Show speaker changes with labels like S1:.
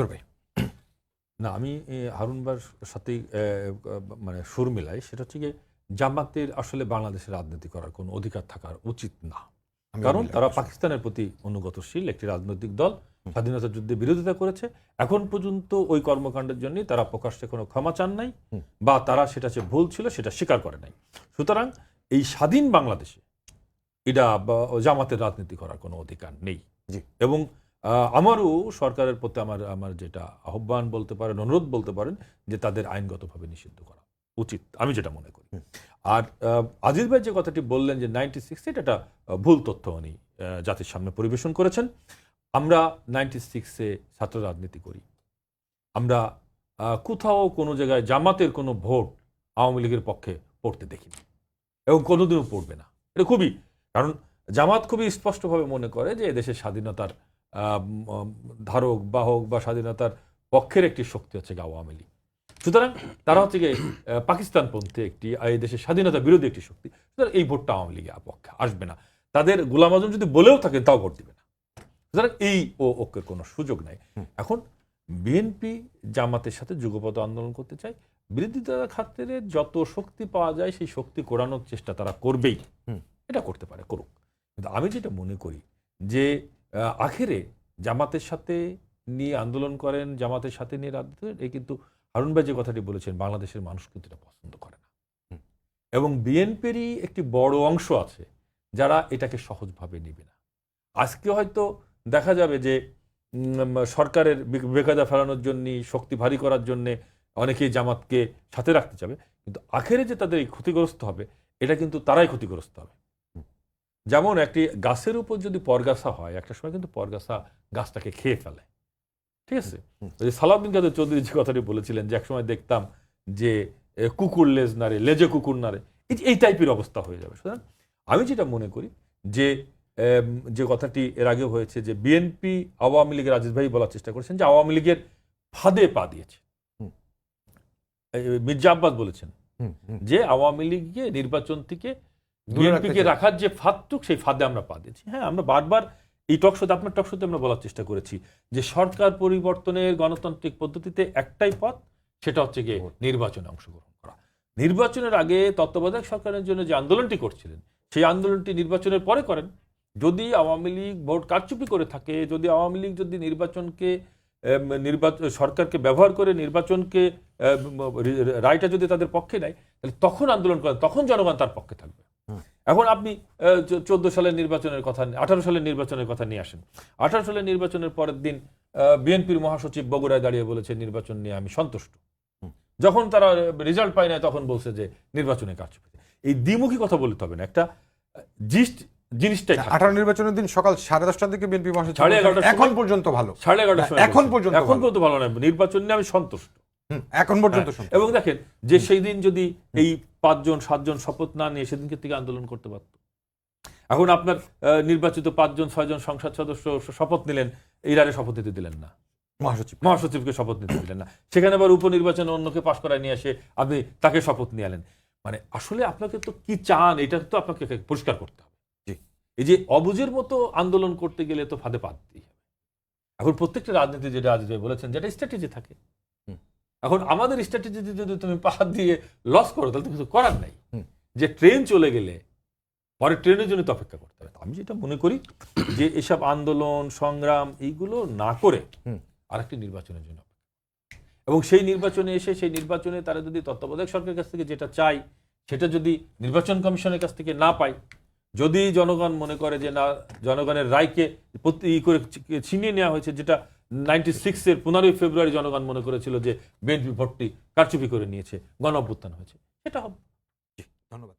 S1: শেখর ভাই।
S2: না আমি হারুনবার সাথে মানে সুর মিলাই সেটা হচ্ছে গিয়ে জামাতের আসলে বাংলাদেশের রাজনীতি করার কোনো অধিকার থাকার উচিত না। কারণ তারা পাকিস্তানের প্রতি অনুগতশীল একটি রাজনৈতিক দল স্বাধীনতা যুদ্ধে বিরোধিতা করেছে। এখন পর্যন্ত ওই কর্মকাণ্ডের জন্য তারা প্রকাশ্যে কোনো ক্ষমা চান নাই বা তারা সেটা যে ভুল ছিল সেটা স্বীকার করে নাই। সুতরাং এই স্বাধীন বাংলাদেশে এটা বা জামাতের রাজনীতি করার কোনো অধিকার নেই।
S1: জি।
S2: এবং আমারও সরকারের প্রতি আমার আমার যেটা আহ্বান বলতে পারেন অনুরোধ বলতে পারেন যে তাদের আইনগতভাবে নিষিদ্ধ করা উচিত আমি যেটা মনে করি। আর আজিজ ভাই যে কথাটি বললেন যে নাইনটি সিক্স এটা একটা, ভুল তথ্য উনি জাতির সামনে পরিবেশন করেছেন। আমরা নাইনটি সিক্সে ছাত্র রাজনীতি করি। আমরা কোথাও কোনো জায়গায় জামাতের কোনো ভোট আওয়ামী লীগের পক্ষে পড়তে দেখিনি এবং কোনোদিনও পড়বে না। এটা খুবই কারণ জামাত খুবই স্পষ্টভাবে মনে করে যে এদেশের স্বাধীনতার ধারক বাহক বা স্বাধীনতার পক্ষের একটি শক্তি হচ্ছে আওয়ামী লীগ। সুতরাং তারা হচ্ছে গিয়ে পাকিস্তানপন্থী একটি এই দেশের স্বাধীনতা বিরোধী একটি শক্তি। সুতরাং এই ভোটটা আওয়ামী লীগের পক্ষে আসবে না। তাদের গোলাম আজম যদি বলেও থাকে তাও ভোট দিবে না। সুতরাং এই ও ঐক্যের কোনো সুযোগ নাই। এখন বিএনপি জামাতের সাথে যুগপথ আন্দোলন করতে চায় বিরোধিতা খাতের যত শক্তি পাওয়া যায় সেই শক্তি কোরানোর চেষ্টা তারা করবেই। এটা করতে পারে করুক। কিন্তু আমি যেটা মনে করি যে আখেরে জামাতের সাথে নিয়ে আন্দোলন করেন জামাতের সাথে নিয়ে রাজনীতি এই কিন্তু হারুন ভাই যে কথাটি বলেছেন বাংলাদেশের মানুষ কিন্তু এটা পছন্দ করে না। এবং বিএনপিরই একটি বড় অংশ আছে যারা এটাকে সহজভাবে নেবে না। আজকে হয়তো দেখা যাবে যে সরকারের বে- বেকায়দা ফেলানোর জন্য শক্তি ভারী করার জন্য অনেকেই জামাতকে সাথে রাখতে চাবে কিন্তু আখেরে যে তাদের ক্ষতিগ্রস্ত হবে এটা কিন্তু তারাই ক্ষতিগ্রস্ত হবে। যেমন একটি গাছের উপর যদি পরগাছা হয় একটা সময় কিন্তু পরগাছা গাছটাকে খেয়ে ফেলে। ঠিক আছে? সালাউদ্দিন কাদের চৌধুরী যে কথাটি বলেছিলেন যে একসময় দেখতাম যে কুকুর লেজ নারে লেজে কুকুর নাড়ে এই টাইপের অবস্থা হয়ে যাবে। সুতরাং আমি যেটা মনে করি যে যে কথাটি এর আগে হয়েছে যে বিএনপি আওয়ামী লীগের আজিজ ভাই বলার চেষ্টা করেছেন যে আওয়ামী লীগের ফাঁদে পা দিয়েছে। মির্জা আব্বাস বলেছেন। যে আওয়ামী লীগকে নির্বাচন থেকে বিএনপিকে। রাখার যে ফাঁদটুক সেই ফাঁদে আমরা পা দিয়েছি হ্যাঁ আমরা বারবার এই টকশোতে আপনার টকশোতে আমরা বলার চেষ্টা করেছি যে সরকার পরিবর্তনের গণতান্ত্রিক পদ্ধতিতে একটাই পথ সেটা হচ্ছে গিয়ে নির্বাচনে অংশগ্রহণ করা নির্বাচনের আগে তত্ত্বাবধায়ক সরকারের জন্য যে আন্দোলনটি করছিলেন সেই আন্দোলনটি নির্বাচনের পরে করেন যদি আওয়ামী লীগ ভোট কারচুপি করে থাকে যদি আওয়ামী লীগ যদি নির্বাচনকে নির্বাচন সরকারকে ব্যবহার করে নির্বাচনকে রায়টা যদি তাদের পক্ষে নেয় তাহলে তখন আন্দোলন করেন তখন জনগণ তার পক্ষে থাকবে
S1: হুম।
S2: এখন আপনি চোদ্দ সালের নির্বাচনের কথা আঠারো সালের নির্বাচনের কথা নিয়ে আসেন। আঠারো সালের নির্বাচনের পরের দিন বিএনপির মহাসচিব বগুড়ায় দাঁড়িয়ে বলেছে নির্বাচন নিয়ে আমি সন্তুষ্ট। যখন তারা রেজাল্ট পায় না তখন বলছে যে নির্বাচনে কাজ এই দ্বিমুখী কথা বলতে হবে না। একটা জিস্ট জিনিসটাই
S1: আঠারো নির্বাচনের দিন সকাল সাড়ে দশটার দিকে বিএনপি মহাসচিব
S2: সাড়ে
S1: বলেছেন, এখন পর্যন্ত ভালো।
S2: সাড়ে এগারোটার সময়
S1: এখন পর্যন্ত
S2: এখন পর্যন্ত ভালো নয় নির্বাচন নিয়ে আমি সন্তুষ্ট।
S1: এখন পর্যন্ত
S2: হ্যাঁ, এবং দেখেন যে সেই দিন যদি এই পাঁচজন সাতজন শপথ না নিয়ে সেদিনকে থেকে আন্দোলন করতে পারত। এখন আপনার নির্বাচিত পাঁচজন ছয়জন সংসদ সদস্য শপথ নিলেন ইরারে শপথ নিতে দিলেন না।
S1: মহাসচিব।
S2: মহাসচিবকে শপথ নিতে দিলেন না। সেখানে আবার উপনির্বাচনে অন্যকে পাশ করায় নিয়ে এসে আপনি তাকে শপথ নিয়ে আলেন মানে আসলে আপনাকে তো কি চান এটা তো আপনাকে পরিষ্কার করতে হবে।
S1: জি।
S2: এই যে অবুজের মতো আন্দোলন করতে গেলে তো ফাঁদে পা দিতেই এখন প্রত্যেকটা রাজনীতি যেটা আজ বলেছেন যেটা স্ট্র্যাটেজি থাকে। এখন আমাদের স্ট্র্যাটেজি যদি তুমি পাহাড় দিয়ে লস করো তাহলে তো কিছু করার নাই। যে ট্রেন চলে গেলে পরে ট্রেনের জন্য তো অপেক্ষা করতে হবে। আমি যেটা মনে করি যে এসব আন্দোলন সংগ্রাম এইগুলো না করে আরেকটি নির্বাচনের জন্য এবং সেই নির্বাচনে এসে সেই নির্বাচনে তারা যদি তত্ত্বাবধায়ক সরকারের কাছ থেকে যেটা চাই সেটা যদি নির্বাচন কমিশনের কাছ থেকে না পায় যদি জনগণ মনে করে যে না জনগণের রায়কে প্রতি- ই করে ছিনিয়ে নেওয়া হয়েছে যেটা নাইনটি সিক্সের পনেরোই ফেব্রুয়ারি জনগণ মনে করেছিল যে বিএনপি ভোটটি কারচুপি করে নিয়েছে গণ অভ্যুত্থান হয়েছে। সেটা হবে।
S1: ধন্যবাদ।